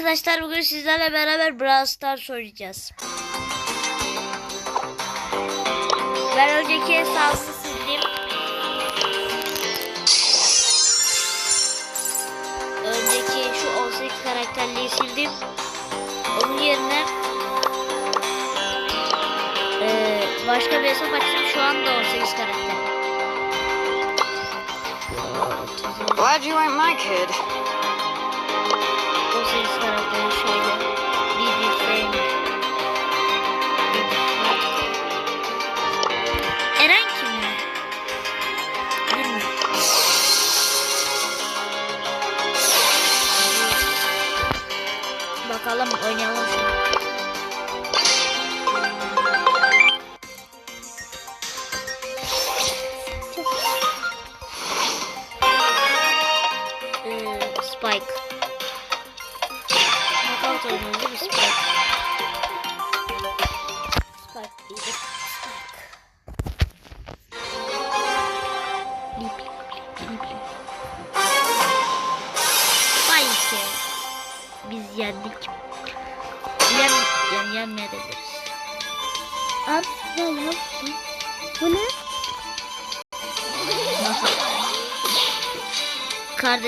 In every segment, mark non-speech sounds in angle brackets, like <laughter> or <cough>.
arkadaşlar bugün sizlerle beraber Brawl Stars oynayacağız. Ben önceki hesabımı sildim. Önceki şu 18 karakterliği sildim. Onun yerine eee, başka bir hesap açtım. Şu anda 18 karakter. Glad you ain't my kid.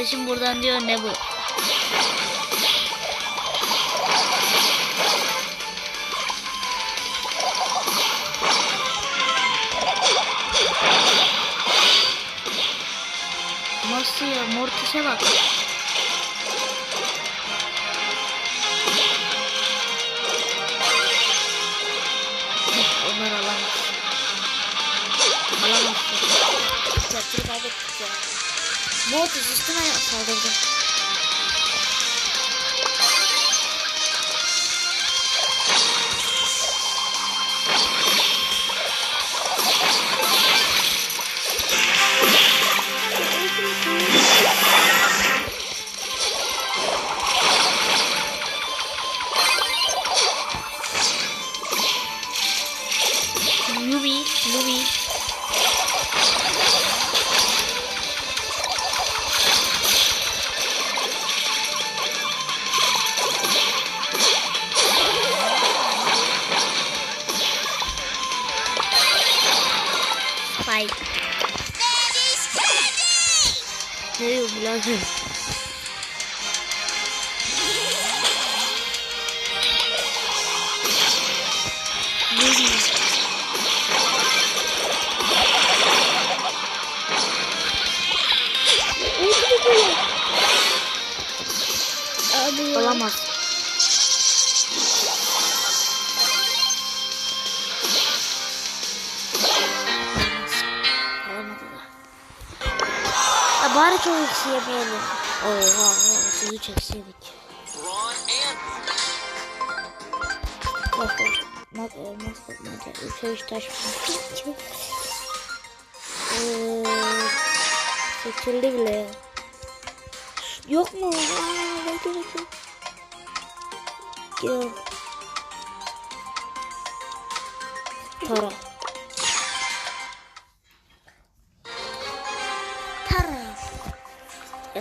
Kardeşim buradan diyor ne bu? Nasıl ya? Mortis'e bak. Mortis üstüme saldırdı. Spike. Ne diyor bu lan? Yumi. Abi ya. Olamaz. Bari çok eksi yemeyelim. Oha oha sizi çekseydik. Bak bak. Olmaz bakmaca. Üçe üç taş. Eee, Seçildi bile. Yok mu? Aa, bekle bekle. Gel. Tara.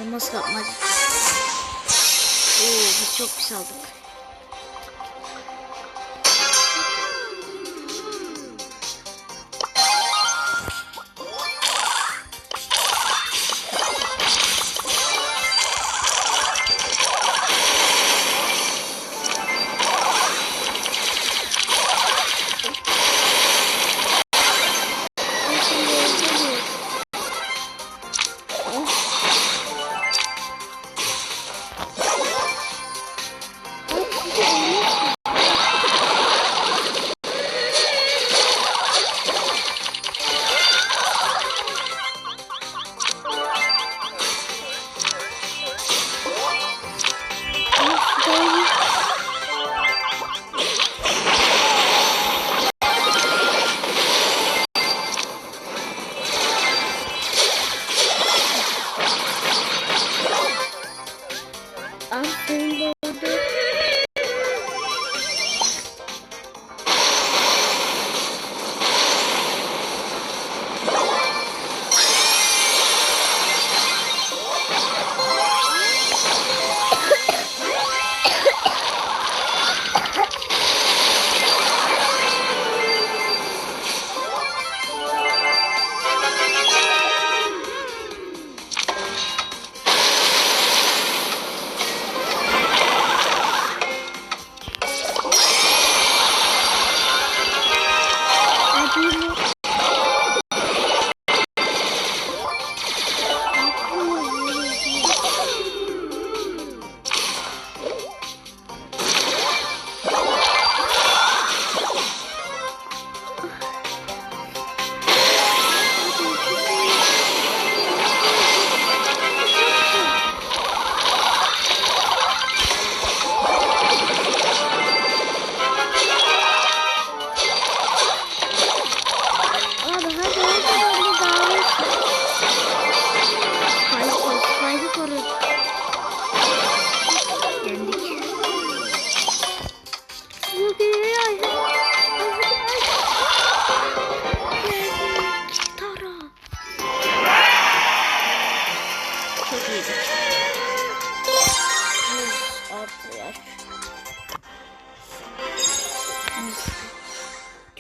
Elmas kapmaca. Oo, biz çok pis aldık.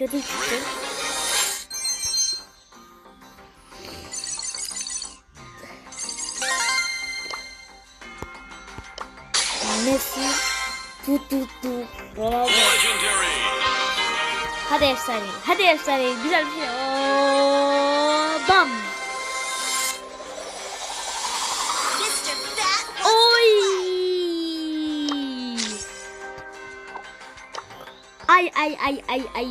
Kötü çıktı. Messi tu tu tu Ronaldo. Hadi efsane. Hadi efsane. Güzel bir şey. Oo, bam. Ay ay ay ay ay.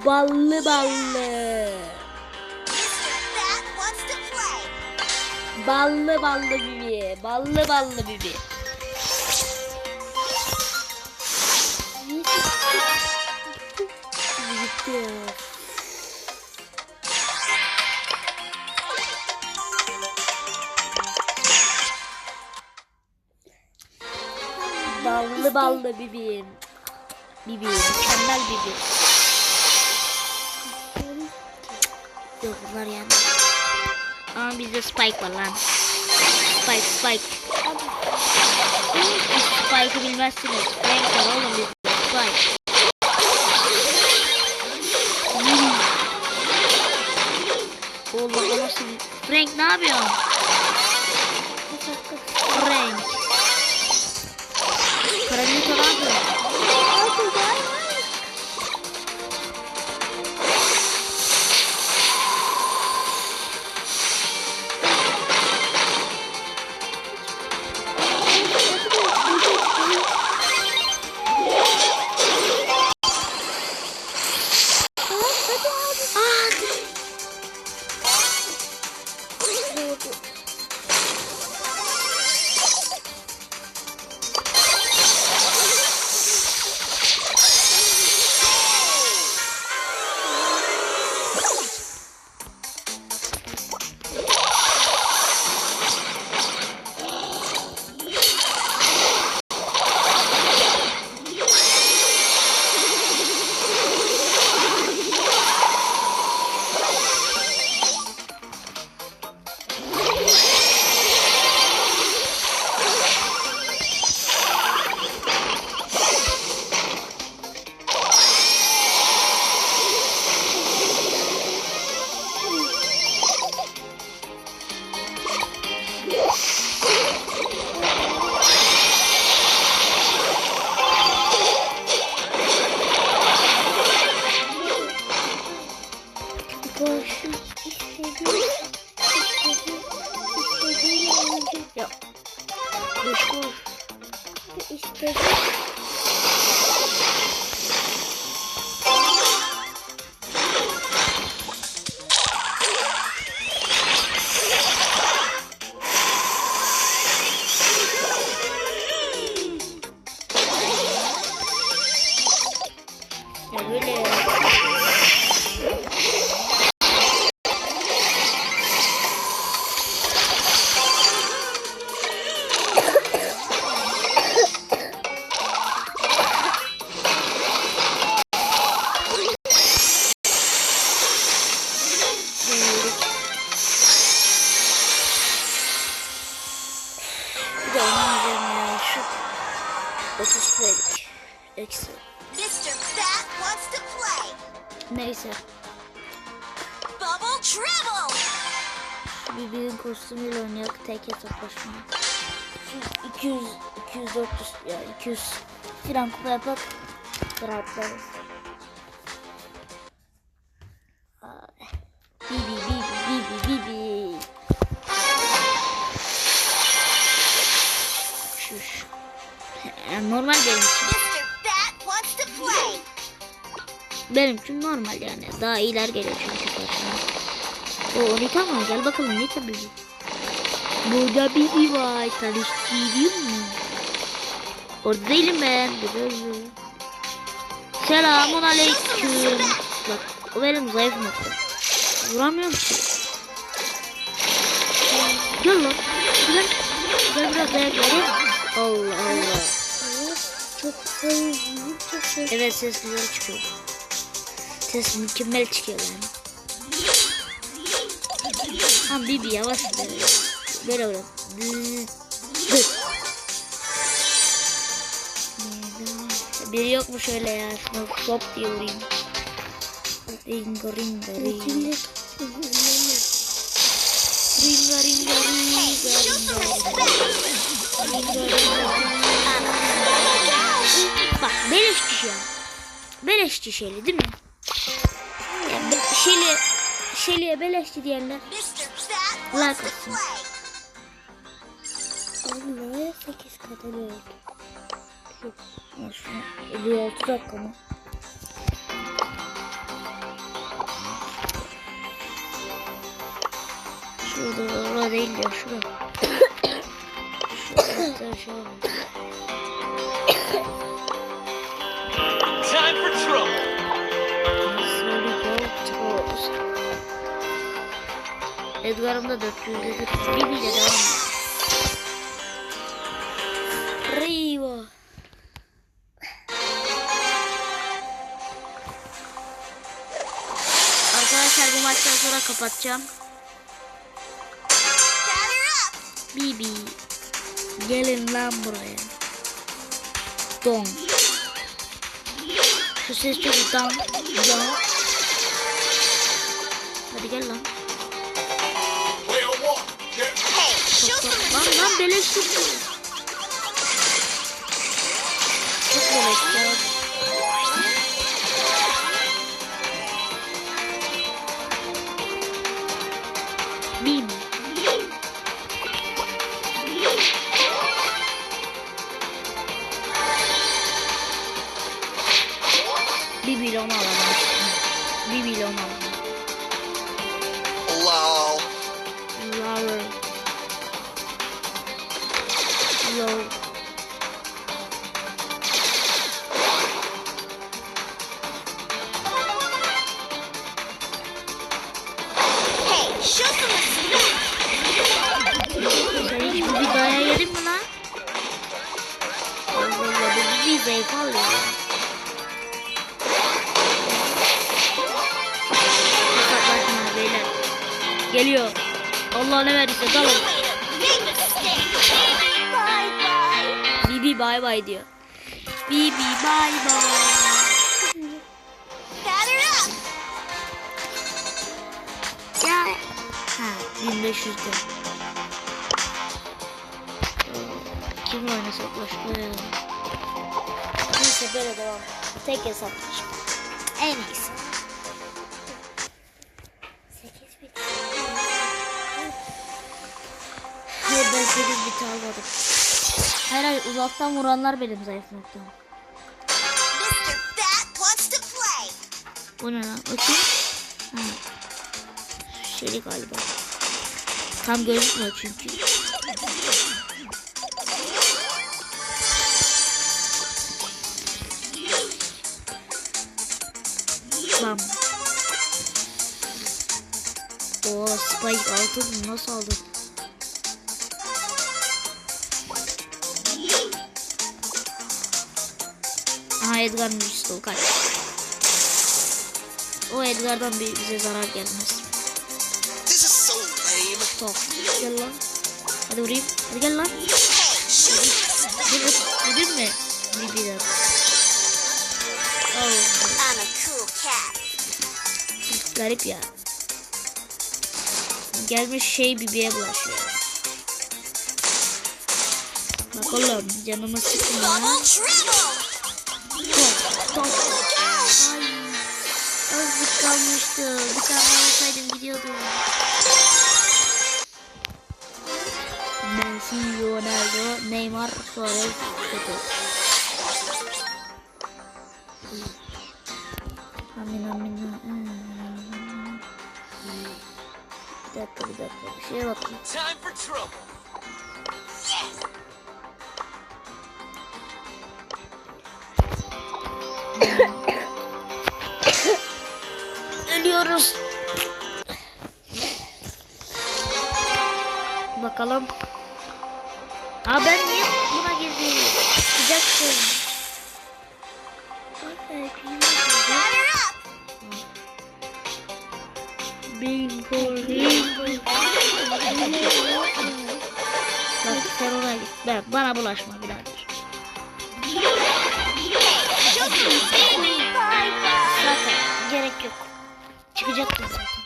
Ballı ballı. Ballı ballı bibi. Ballı ballı bibi. Ballı ballı bibim. Bibi, mükemmel bibi. Yok bunlar yani. Ama bizde Spike var lan. Spike, Spike. Spike'ı bilmezsiniz. Frank var oğlum bizde. Spike. Oğlum o nasıl. Frank ne yapıyorsun? Frank. Karanlık ne yapıyorsun? Eksi. Mr. Bat wants to play. Neyse. Bubble Trouble. Bir büyük kostümüyle oynayak tek hesaplaşma. Şu 200, 200, 400 ya 200 filan kupa yapak. Rahatlarız. Benim için normal yani. Daha iyiler geliyor çünkü karşıma. O Nita mı? Gel bakalım Nita bibi. Burada bibi var. Tanıştırayım mı? Orada değilim ben. Burada. Selamun aleyküm. Bak o benim zayıf nokta. Vuramıyorum ki. Gel lan. Gel. Gel biraz dayak vereyim. Allah Allah. çok çok sevdiğim. Evet ses güzel çıkıyor. Ses mükemmel çıkıyor yani. Tamam Bibi yavaş böyle. Böyle böyle. Biri yok mu şöyle ya? Şuna hop diye vurayım. Ringa. Şimdi Ringa ringa ringa ringa ringa. Ringa ringa Bak beleş kişi ya. Beleşçi Şeli değil mi? Yani be- Şeli, Şeli'ye beleşçi diyenler Like olsun. Vallahi 8 kadar. Ya şunu 56 dakika mı? Şurada orada değil ya şurada. <coughs> Şurada aşağı. Edgar'ım da 400'dedir. Bibi'yle devam ediyor. Riva. Arkadaşlar bu maçtan sonra kapatacağım. Bibi. Gelin lan buraya. Don. Şu ses çok dan. Dan. Hadi gel lan. Some Lan lan beleş tuttu. Çok beleş ya. Onu alalım. Bibi ile Allah bu bir zayıf alıyor. Hesaplaşma beyler. Geliyor. Allah ne verdiyse dalın. Bibi bay bay diyor. Bibi bay bay. Ya. Ha 1500'de. Kimle oynasak başka ya? Neyse böyle devam. Tek hesaplaşma. En iyisi. 8 bit. Hayır ben 8 bit almadım. Her ay uzaktan vuranlar benim zayıf noktam. Bu ne lan? Kim? Ha. Şeli galiba. Tam gözükmüyor çünkü. Bam. Oo Spike altın nasıl aldın? Aha Edgar Müstol kaç. O Edgar'dan bir bize zarar gelmez. This is so lame. Top. Gel lan. Hadi vurayım. Hadi gel lan. Vurayım mı? Bir bir daha. Oh, garip ya. Gelmiş şey bibiye bulaşıyor. Bak oğlum canımı top. Ay, azıcık kalmıştı. Bir tane olsaydım gidiyordum. Messi, Ronaldo, Neymar, Suarez, kötü. Amin amin. amin. Bir dakika bir şeye trouble. <coughs> Ölüyoruz. Bakalım. Aa ben niye buna girdim? Sıcaksın. Batter Bingo, bingo. Bak sen ona git. Ben, bana bulaşma birader. Zaten gerek yok. çıkacaktın zaten.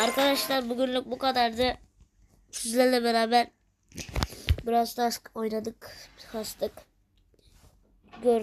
Arkadaşlar bugünlük bu kadardı. Sizlerle beraber biraz daha oynadık, kastık. Gör